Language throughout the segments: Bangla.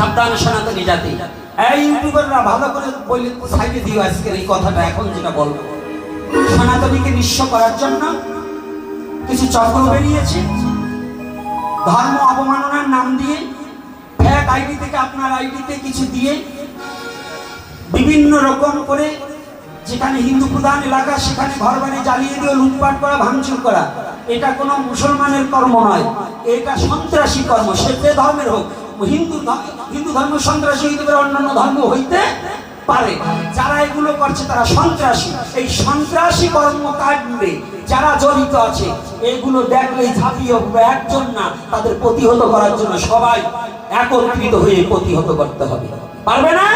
সাবধান সনাতনী জাতি। এই ইউটিউবাররা ভালো করে বললে সাইডে দিও আজকের এই কথাটা, এখন যেটা বলব। সনাতনীকে নিঃস্ব করার জন্য কিছু চক্র বেরিয়েছে। ধর্ম অবমাননার নাম দিয়ে ফ্যাক আইডি থেকে আপনার আইডিতে কিছু দিয়ে, বিভিন্ন রকম করে যেখানে হিন্দু প্রধান এলাকা, সেখানে ঘর বাড়ি জ্বালিয়ে দিয়ে লুটপাট করা, ভাঙচুর করা। এটা কোনো মুসলমানের কর্ম নয়। এটা সন্ত্রাসী কর্ম। সে ধর্মের হোক হিন্দু হিন্দু ধর্ম সন্ত্রাসী হইতে পারে, অন্যান্য ধর্ম হইতে পারে। যারা এগুলো করছে তারা সন্ত্রাসী। এই সন্ত্রাসী কর্মকাণ্ডে যারা জড়িত আছে, এগুলো দেখলেই ঝাঁপিয়ে উঠবে একজন না, তাদের প্রতিহত করার জন্য সবাই একত্রিত হয়ে প্রতিহত করতে হবে। পারবে না?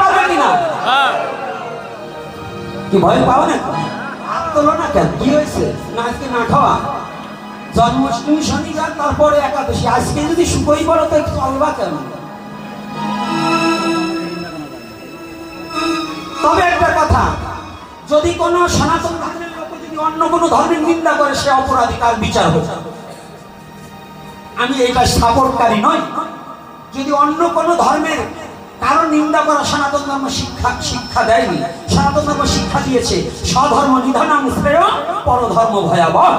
পারবে কিনা কি ভয় পাও না? তোলো না কেন? কি হয়েছে? না, আজকে না খাওয়া? জন্মাষ্টমী শনিবার, তারপরে একাদশী। আজকে যদি সুখই বলো তো চলবা কেন? তবে একটা কথা, যদি কোনো সনাতন ধর্মের লোক যদি অন্য কোনো ধর্মের নিন্দা করে, সে অপরাধী তার বিচার হোক? আমি এটা সাপোর্টকারী নই। যদি অন্য কোনো ধর্মের কারও নিন্দা করা সনাতন ধর্ম শিক্ষা শিক্ষা দেয়নি, সনাতন ধর্ম শিক্ষা দিয়েছে, স্বধর্ম নিধনাং শ্রেয় পরধর্ম ভয়াবহ।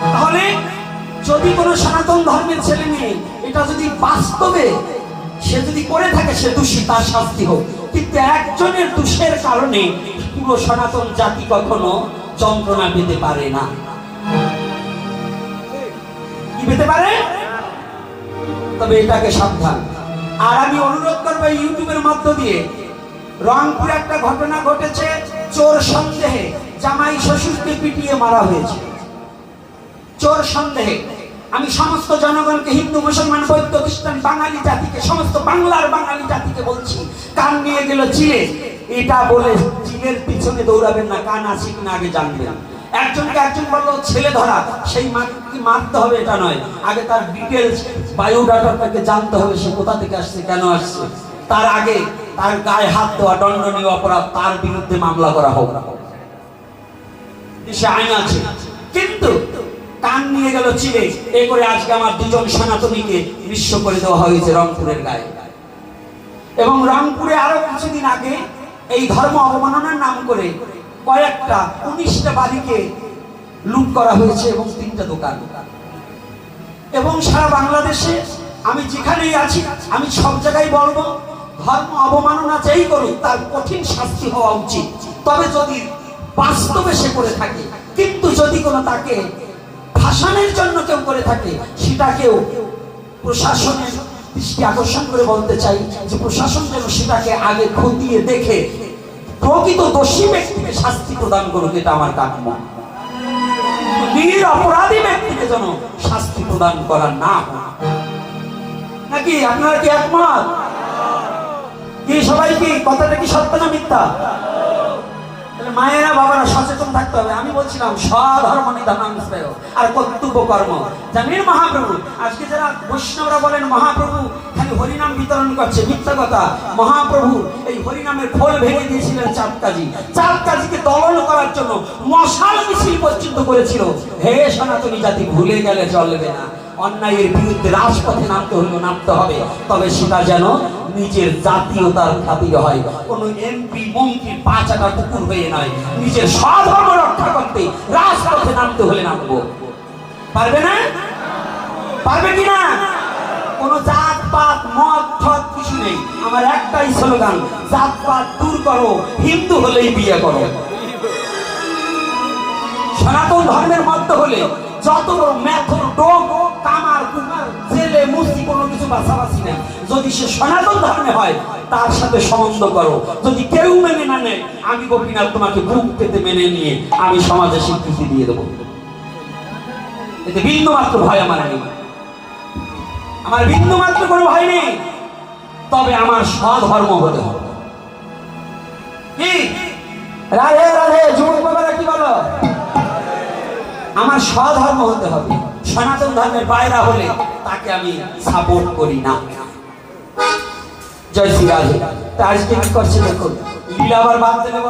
তাহলে যদি কোনো সনাতন ধর্মের ছেলে মেয়ে এটা যদি বাস্তবে সে যদি করে থাকে, সে দোষী, তার শাস্তি হোক। কিন্তু একজনের দোষের কারণে পুরো সনাতন জাতি কখনো যন্ত্রণা পেতে পারে না। কি পেতে পারে? তবে এটাকে সাবধান। আর আমি অনুরোধ করব ইউটিউবের মধ্য দিয়ে রংপুরে একটা ঘটনা ঘটেছে, চোর সন্দেহে জামাই শ্বশুরকে পিটিয়ে মারা হয়েছে। চোর সন্দেহে। আমি সমস্ত জনগণকে হিন্দু, মুসলমান, বৌদ্ধ, খ্রিস্টান, বাঙালি জাতিকে, সমস্ত বাংলার বাঙালি জাতিকে বলছি, কান নিয়ে গেল চিলে এটা বলে চিলের পিছনে দৌড়াবেন না, কান আছে কিনা আগে জানবেন। একজনকে একজন বলল, ছেলে ধরা, সেই মাকে মারতে হবে এটা নয়। আগে তার ডিটেলস বায়োডাটাটাকে জানতে হবে, সে কোথা থেকে আসছে, কেন আসছে। তার আগে তার গায়ে হাত দেওয়া দণ্ডনীয় অপরাধ, তার বিরুদ্ধে মামলা করা হোক। দেশে আইন আছে। কিন্তু নিয়ে গেল চিলে এ করে আজকে আমার দুজন সনাতনীকে নিঃস্ব করে দেওয়া হয়েছে রংপুরের গায়ে। এবং রংপুরে আরও কিছুদিন আগে এই ধর্ম অবমাননার নাম করে কয়েকটা, উনিশটা বাড়িকে লুট করা হয়েছে এবং তিনটা দোকান। এবং সারা বাংলাদেশে আমি যেখানেই আছি, আমি সব জায়গায় বলব, ধর্ম অবমাননা যেই করুক, তার কঠিন শাস্তি হওয়া উচিত। তবে যদি বাস্তবে সে করে থাকে, কিন্তু যদি কোনো তাকে ভাষণের জন্য কেউ করে থাকে, সেটাকেও প্রশাসনের দৃষ্টি আকর্ষণ করে বলতে চাই যে প্রশাসন যেন সেটাকে আগে খতিয়ে দেখে, প্রকৃত দোষী ব্যক্তিকে শাস্তি প্রদান করুক, এটা আমার কাম্য নির অপরাধী ব্যক্তিকে যেন শাস্তি প্রদান করা না নাকি আপনারা কি একমত? কি সবাই কি? কথাটা কি সত্য না মিথ্যা? মায়েরা সচেতন থাকতে হবে। আমি বলছিলাম স্বধর্ম নিধানাং শ্রেয় আর কর্তব্য কর্ম। জানেন মহাপ্রভু, আজকে যারা বৈষ্ণবরা বলেন মহাপ্রভু, খালি হরিনাম বিতরণ করছে, মিথ্যা কথা। মহাপ্রভু, এই হরিনামের খোল ভেঙে দিয়েছিলেন চাঁদ কাজী চাঁদ কাজীকে দলন করার জন্য মশাল মিছিল পর্যন্ত করেছিল। হে সনাতনী জাতি, ভুলে গেলে চলবে না। অন্যায়ের বিরুদ্ধে রাজপথে নামতে হলেও নামতে হবে। তবে সেটা যেন নিজের জাতীয়তার খাতিরে হয়। কোন এমপি মন্ত্রী পাঁচ হাজার কুকুর হয়ে নয় নিজের স্বধর্ম রক্ষা করতে রাজপথে নামতে হলে নামবো। পারবে না? পারবে কি না? কোন জাত পাত মত, ঠত কিছু নেই। আমার একটাই স্লোগান জাত পাত দূর করো, হিন্দু হলেই বিয়ে করো। সনাতন ধর্মের মধ্যে হলে যত বড় মেথর ডোম কামার, কুমার কোনো বাছাবাছি নেই যদি সে সনাতন ধর্মে হয়, তার সাথে সম্বন্ধ করো। যদি কেউ মেনে না নেয়, আমি গোপীনাথ তোমাকে বুক পেতে মেনে নিয়ে আমি সমাজে স্বীকৃতি দিয়ে দেবো। এতে বিন্দু ভয় আমার নেই। আমার বিন্দু মাত্র কোনো ভয় নেই। তবে আমার স্বধর্ম হতে হবে। কি? রাধে আমার স্বধর্ম হতে হবে। সনাতন ধর্মের বাইরা হলে তাকে আমি সাপোর্ট করি না। জয় শ্রী রাধে। তা আজকে কি করছে দেখুন। লীলা আবার বাদ দেবে